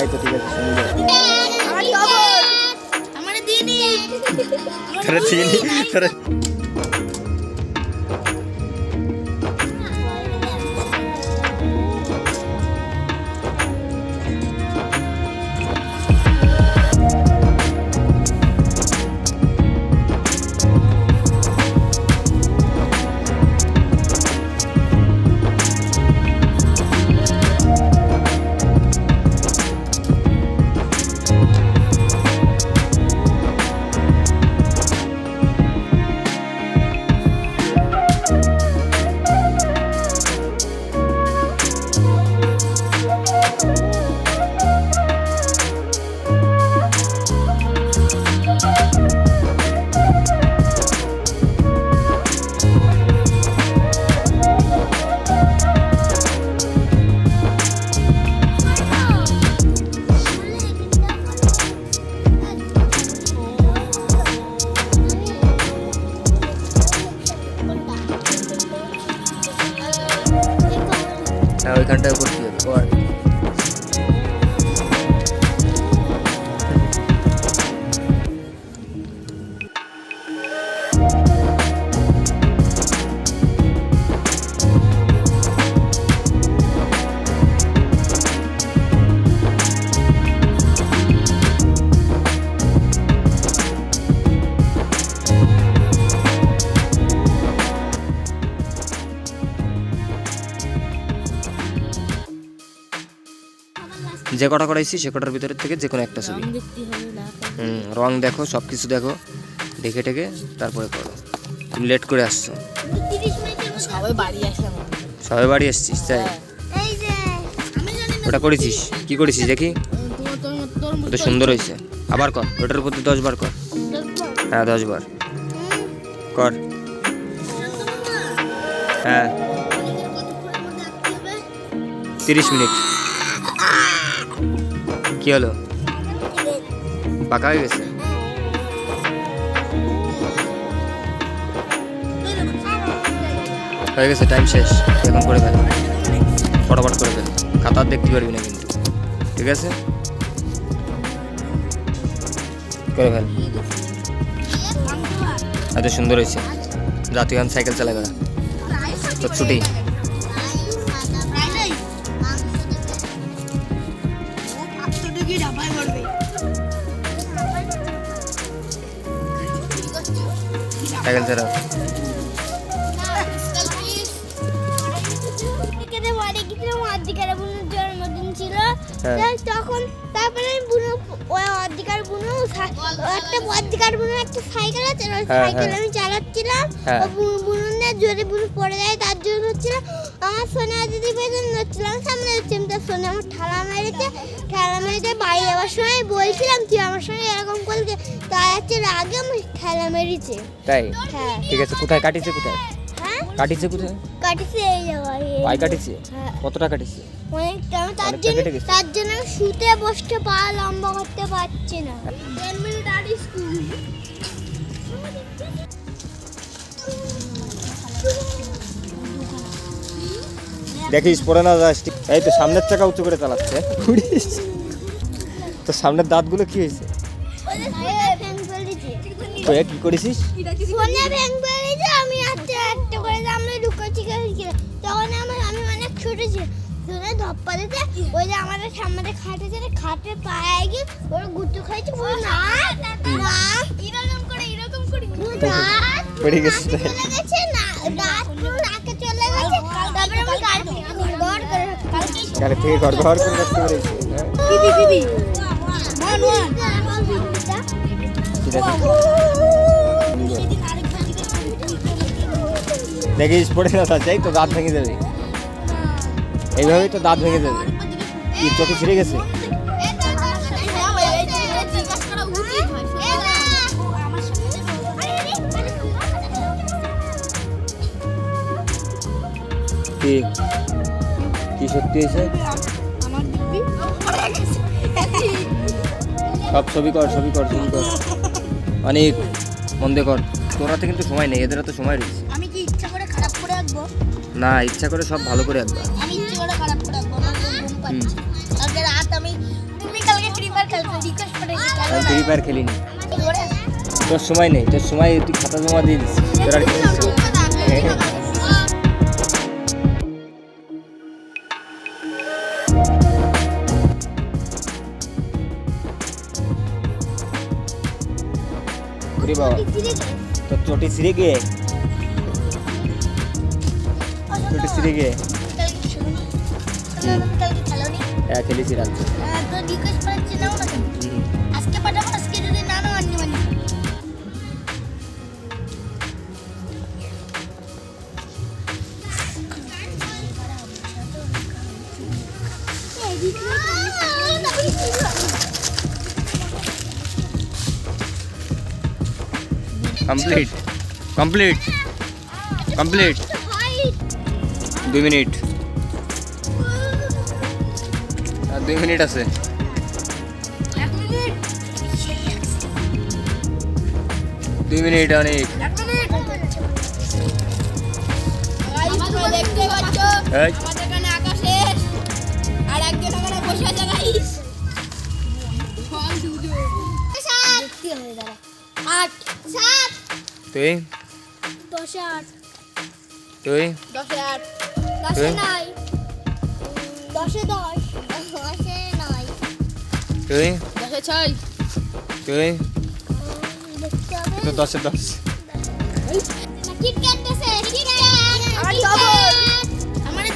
এই তো ঠিক আছে সুন্দর তোরা চিনি? তোরা হ্যাঁ ওইখানটায় করতে হবে যে কটা করাইছি সে কটার ভিতরের থেকে যে কোনো একটা ছবি। হুম রং দেখো সব কিছু দেখো দেখে টেকে তারপরে করো। তুমি লেট করে আসছো। সবাই বাড়ি সবাই বাড়ি এসছিস তাই? এই যে আমি জানি না ওটা করেছিস? কি করেছিস দেখি? ওটা সুন্দর হয়েছে। আবার কর ওটার উপর দিয়ে দশ বার কর। হ্যাঁ দশ বার কর। হ্যাঁ। তিরিশ মিনিট। কি হলো? পাকা হয়ে গেছে? হয়ে গেছে টাইম শেষ। এখন করে ফেল। ফটাফট করে ফেল। খাতা আর দেখতে পারবি না কিন্তু। ঠিক আছে? করে ফেল। এত সুন্দর হয়েছে। জাতীয় সাইকেল চালা করা তোর ছুটি। সাইকেল চালা এখানে বাড়ি গেছিলাম অর্ধেকার বুনোর জন্মদিন ছিল হ্যাঁ। তখন তারপরে আমি বুনো ওই অর্ধেকার বুনো একটা অর্ধেকার বুনো একটা সাইকেল আছে সাইকেল হ্যাঁ। আমি চালাচ্ছিলাম হ্যাঁ। ও বু- বুনোনের জোরে বুনো পড়ে যায় তার জন্য হচ্ছিল আমার সোনা দিদি পেছনে নচ্ছিলাম সামনে তার সোনা আমার ঠালা মেরেছে। ঠালা মেরেছে বাড়ি যাওয়ার সময় বলছিলাম তুই আমার সঙ্গে এরকম করলে। তাই হচ্ছে রাগে আমার ঠেলা মেরেছে। তাই? হ্যাঁ। ঠিক আছে কোথায়? কাটিছে কোথায়? হ্যাঁ? কাটিছে কোথায়? কাটিছে এই জায়গায় এই কাটিছে? হ্যাঁ। কতটা কাটিছে? অনেকটা আমি তার জন্য তার জন্য আমি শুতে বসতে পা লম্বা করতে পারছি না। দেড় মিনিট আর স্কুল দেখিস পরে না যাস ঠিক। এই তো সামনের চাকা উঁচু করে চালাচ্ছে। তো সামনের দাঁতগুলো কি হয়েছে? তো কি করেছিস? ফোনে ভ্যাং আমি একটা একটা করে আমরা ঢুকেছি তখন আমার আমি অনেক ছোট ছিল শুনে ধপ্পা দিতে ওই যে আমাদের সামনে খাটে ছিল খাটে পায়ে গিয়ে ওরা গুটু খাইছে পুরো না না এরকম করে এরকম করে। দাঁত পড়ে গেছে গাড়ি থেকে ঘর ঘর করে রাখতে পেরেছি দেখিস পড়ে না যাস এই তো দাঁত ভেঙে যাবে এইভাবেই তো দাঁত ভেঙে যাবে কি চোখে ছিঁড়ে গেছে? কি? কি সত্যি হয়েছে সব ছবি কর ছবি কর ছবি কর। অনেক মন দিয়ে কর তোরাতে কিন্তু সময় নেই এদের তো সময় রয়েছে। আমি কি ইচ্ছা করে খারাপ করে রাখব না ইচ্ছা করে সব ভালো করে একবার আমি ইচ্ছে করে খারাপ করে রাখব আমার ঘুম পাচ্ছে কালকে রাত আমি তুমি কালকে ফ্রি ফায়ার আমি ফ্রি খেলিনি। তোর সময় নেই তোর সময় তুই খাতা জমা দিয়ে দিস। তোর আর কিছু ওরে বাবা তোর চটি সিঁড়ে গিয়ে চটি সিঁড়ে গিয়ে হ্যাঁ খেলেছি তো কমপ্লিট কমপ্লিট কমপ্লিট দুই মিনিট। আর দুই মিনিট আছে। দুই মিনিট অনেক। আট। সাত। তুই দশে আট তুই দশে আট দশে তুই? নয় দশে দশ দশে নয় তুই দশে ছয় তুই দেখতে হবে তো দশে দশ কিটক্যাট দেশে কিটক্যাট আমার